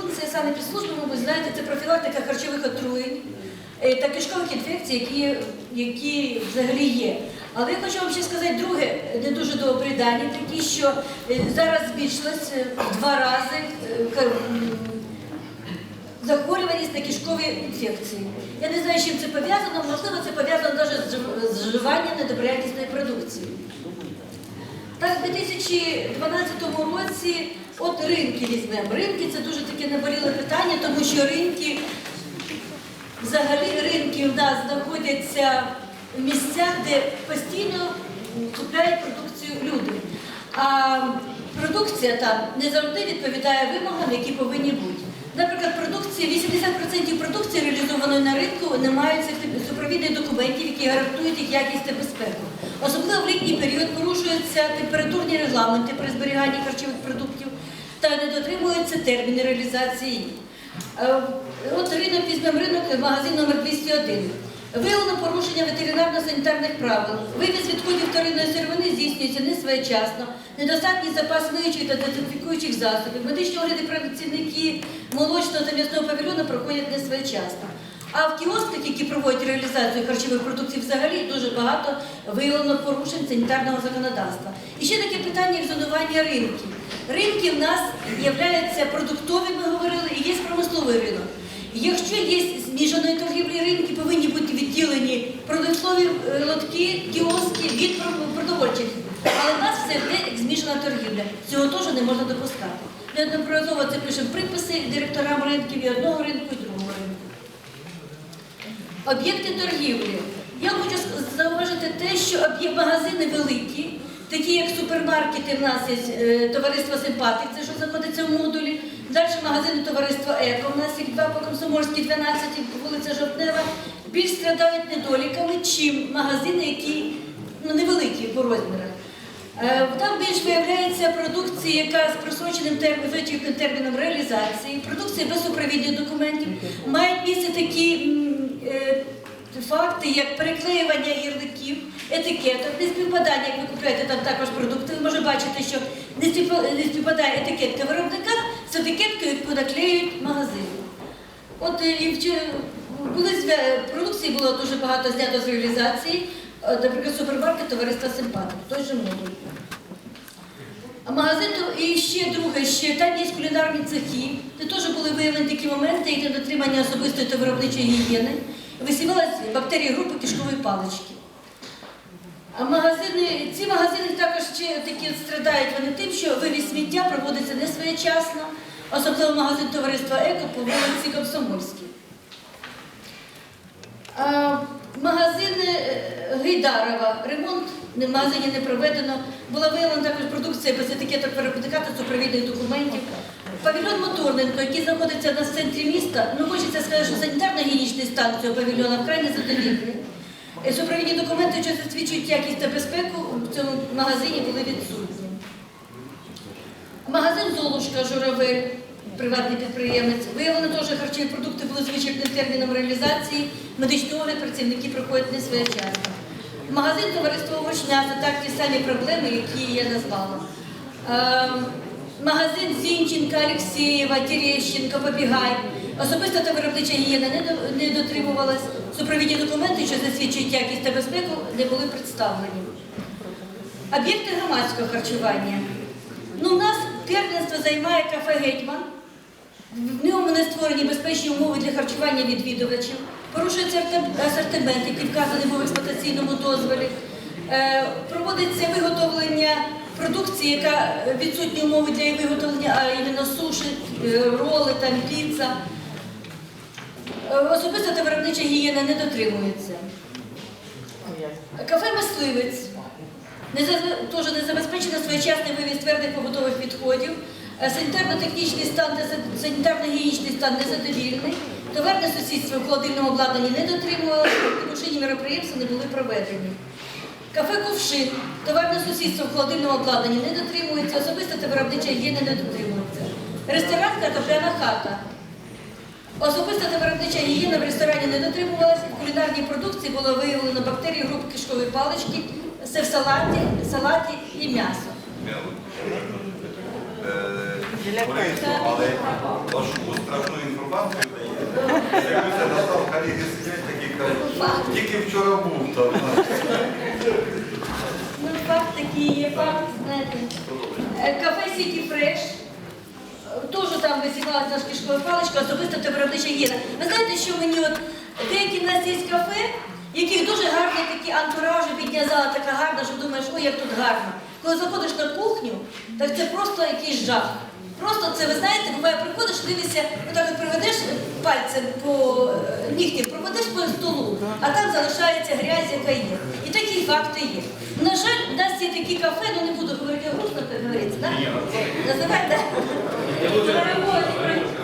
функція санепідслужби, ви знаєте, це профілактика харчових отруєнь е, та кишкових інфекцій, які, які взагалі є. Але я хочу вам ще сказати друге, не дуже добрі дані, такі, що е, зараз збільшилось е, в два рази захворюваність на кишкові інфекції. Я не знаю, з чим це пов'язано, можливо, це пов'язано навіть з вживанням недоброякісної продукції. Так, в 2012 році, от ринки візьмемо. Ринки це дуже таке наболіле питання, тому що ринки, взагалі ринки в нас знаходяться в місцях, де постійно купляють продукцію люди. А продукція там не завжди відповідає вимогам, які повинні бути. Наприклад, продукція, 80% продукції реалізованої на ринку не мають супровідних документів, які гарантують їх якість та безпеку. Особливо в літній період порушуються температурні регламенти при зберіганні харчових продуктів та не дотримуються терміни реалізації. Е, От ринок візьмемо ринок, магазин номер 201. Виявлено порушення ветеринарно-санітарних правил. Вивіз відходів вторинної сировини здійснюється не своєчасно, недостатній запас миючих та дезінфікуючих засобів. Медичні огляди працівники молочного та м'ясного павільйону проходять не своєчасно. А в кіосках, які проводять реалізацію харчових продуктів, взагалі дуже багато виявлено порушень санітарного законодавства. І ще таке питання як зонування ринків. Ринки в нас являються продуктові, ми говорили, і є промисловий ринок. Якщо є зміженої торгівлі ринки, повинні бути відділені продуктові е, лотки, кіоски від продовольчих. Але в нас все йде як змішана торгівля. Цього теж не можна допускати. Неодноразово це пишемо приписи директорам ринків і одного ринку, і другого ринку. Об'єкти торгівлі. Я хочу зауважити те, що магазини великі, такі як супермаркети, в нас є е, товариство Симпатик, це що знаходиться в модулі. Далі магазини товариства Еко, у нас їх два по Комсомольській, 12, вулиця Жовтнева, більш страдають недоліками, чим магазини, які ну, невеликі по розмірах. Е, Там більш виявляється продукція, яка з просроченим терміном, терміном реалізації, продукція без супровідних документів. Мають місце такі е, факти, як переклеювання ярликів, етикеток, не співпадання, як ви купуєте там також продукти. Ви можете бачити, що не співпадає етикетка виробника з етикеткою, яку наклеюють магазини. От е, і були продукції було дуже багато знято з реалізації. Е, Наприклад, супермаркет товариства Симпатик, той же модуль. А магазин і ще друге, ще там є кулінарні цехи, де теж були виявлені такі моменти, як недотримання особистої та виробничої гігієни. Висівалися бактерії групи кишкової палички. А магазини, ці магазини також ще такі страдають вони тим, що вивіз сміття проводиться не своєчасно, особливо магазин товариства Еко по вулиці Комсомольській. А, Магазини е, Гейдарова, ремонт в магазині не проведено. Була виявлена також продукція без етикеток виробника та супровідних документів. Павільйон Моторненко, який знаходиться на центрі міста, ну хочеться сказати, що санітарно-гігієнічний стан цього павільйона вкрай незадовільний. Е, Супровідні документи, що засвідчують якість та безпеку, в цьому магазині були відсутні. Магазин Золушка Журавель, приватний підприємець. Виявлено теж, що харчові продукти були з терміном реалізації. Медичний огляд працівники проходять не своєчасно. Магазин товариства Овочня це так ті самі проблеми, які я назвала. Магазин Зінченка, Алексєєва, Терещенка, Побігай. Особиста та виробнича гігієна не дотримувалась. Супровідні документи, що засвідчують якість та безпеку, не були представлені. Об'єкти громадського харчування. Ну, у нас первенство займає кафе Гетьман. В ньому не створені безпечні умови для харчування відвідувачів. Порушується асортимент, який вказаний був в експлуатаційному дозволі. Е, проводиться виготовлення продукції, яка відсутні умови для її виготовлення, а іменно суші, е, роли, там, піца. Е, Особиста та виробнича гігієна не дотримується. Кафе мисливець. Теж не забезпечено своєчасний вивіз твердих побутових відходів. Е, Санітарно-технічний стан та санітарно-гігієнічний стан незадовільний. Товарне сусідство в холодильному обладнанні не дотримувалося, порушені мероприємства не були проведені. Кафе Ковшин, Товарне сусідство в холодильному обладнанні не дотримується, особисто та виробнича гігієни не дотримується. Ресторан картопляна хата. Особиста та виробнича гігієна в ресторані не дотримувалася, в кулінарній продукції було виявлено бактерії груп кишкової палички, все в салаті, салаті і м'ясо. Е, але вашу страшну інформацію дає. Тільки вчора був там. Знаєте. Е, Кафе Сіті Фреш. Теж там висікалася наша кишкова паличка, особисто та виробнича Єна. Ви знаєте, що мені от деякі в нас є кафе, яких дуже гарні такі антуражі, бідня зала така гарна, що думаєш, ой, як тут гарно. Коли заходиш на кухню, так це просто якийсь жах. Просто це, ви знаєте, буває, приходиш, дивишся, отак от проведеш пальцем по е, нігтям, проведеш по столу, а там залишається грязь, яка є. І такі факти є. На жаль, у нас є такі кафе, ну не буду говорити грустно, як говориться, так? Називають, так?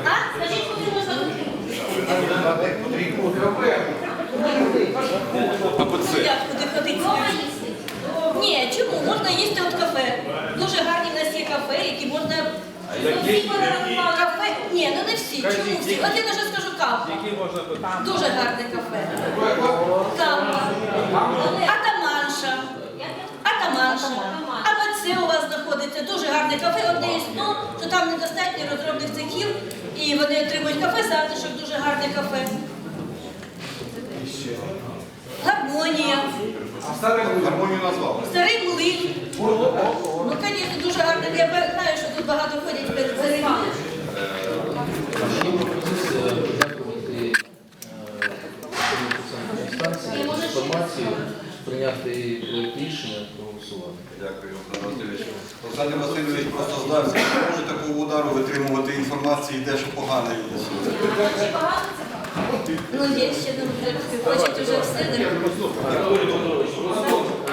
А? Скажіть, куди можна як куди ходити? Ні, чому? Можна їсти от кафе. Дуже гарні в нас є кафе, які можна. Кафе? Ні, ну не всі. Чому всі? От я вже скажу каву. Дуже гарне кафе. Кава. Атаманша. Атаманша. АБЦ у вас знаходиться. Дуже гарне кафе. Одне із то, що там недостатньо розробних цехів. І вони отримують кафе затишок, дуже гарне кафе. Гармонія. Гармонію назвали. Старий млин. Ну, звісно, дуже гарно. Я знаю, що тут багато ходять перед старий млин. інформацію, прийняти проект рішення, проголосувати. Дякую, Олександр Васильович. Олександр Васильович просто здався. Не може такого удару витримувати інформації, де що погано є. Ну, є ще ну, хочуть уже все.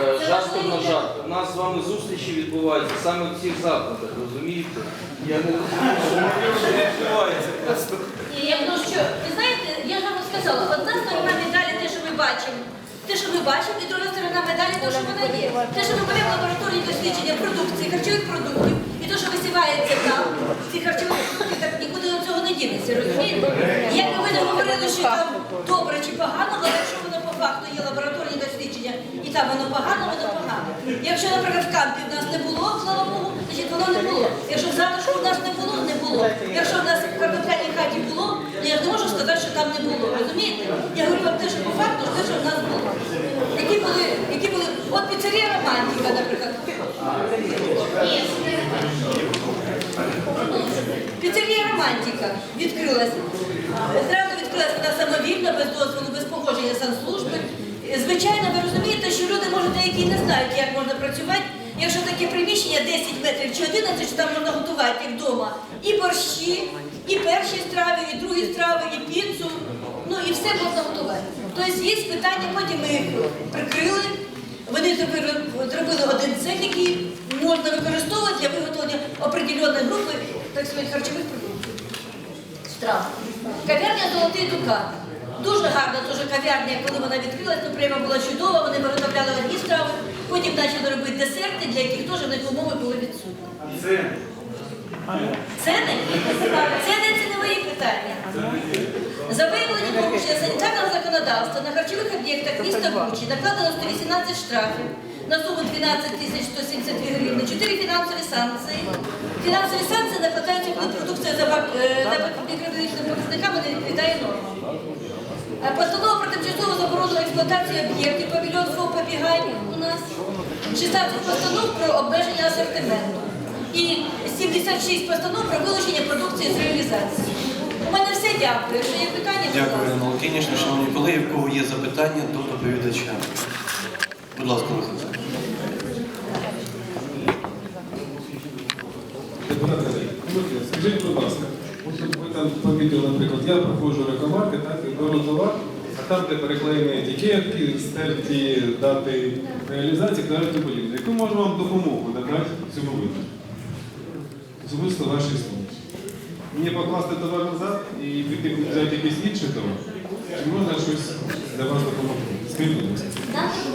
е, жартом на жарт. У нас з вами зустрічі відбуваються саме в цих закладах, розумієте? Я не розумію, що відбувається просто. Я ну що, ви знаєте, я ж вам сказала, одна сторона медалі те, що ми бачимо. Те, що ми бачимо, і друга сторона медалі, те, що вона є. Те, що ми беремо лабораторні дослідження продукції, харчових продуктів, і те, що висівається там, ці харчові продукти, так нікуди до цього не дінеться, розумієте? І Як ви не говорили, що там добре чи погано, але якщо воно по факту є лабораторні дослідження, і там воно погано, воно погано. Якщо, наприклад, в кампі в нас не було, слава Богу, значить воно не було. Якщо в затишку в нас не було, не було. Якщо в нас в картопляній хаті було, то я ж не можу сказати, що там не було. Розумієте? Я говорю вам те, те, що в нас було. Які були, які були, от піцерія романтика, наприклад. Піцерія романтика відкрилася. Зразу відкрилася вона самовільно, без дозволу, без погодження санслужби. Звичайно, ви розумієте, що люди, може, деякі не знають, як можна працювати, якщо таке приміщення 10 метрів чи 11, що там можна готувати вдома. І борщі, і перші страви, і другі страви, і піцу. Ну і все можна готувати. Тобто є питання, потім ми їх прикрили. Вони зробили, зробили один цех, який можна використовувати для виготовлення определеної групи так сказати, харчових продуктів. Страв. Кав'ярня Золотий Дукат. Дуже гарна дуже кав'ярня, коли вона відкрилась, то прямо була чудова, вони виготовляли одні страви, потім почали робити десерти, для яких теж них умови були відсутні. Ціни? Ціни це не мої питання. За виявлення порушення санітарного законодавства на харчових об'єктах міста Бучі накладено 118 штрафів на суму 12 тисяч 172 гривні, 4 фінансові санкції. Фінансові санкції накладаються, коли продукція за е, мікробіологічними показниками не відповідає нормам. Е, Постанова про тимчасову заборону експлуатації об'єктів павільйон ФОП «Побігань» у нас, 16 постанов про обмеження асортименту і 76 постанов про вилучення продукції з реалізації. Мене все дякую. Якщо є питання, будь Дякую, ласка. Ірина Лукінічна. Шановні колеги, в кого є запитання до доповідача? Будь ласка. Депутат Андрій, Скажіть, будь ласка, от ви там помітили, наприклад, я проходжу рекомарки, так, і беру товар, а там, де переклеєні етикетки, стерті дати реалізації, і подібне. Яку можу вам допомогу надати в цьому випадку? Особисто ваші слова. Мені покласти товар назад і піти взяти якийсь інший товар? Чи можна щось для вас допомогти? Скажіть,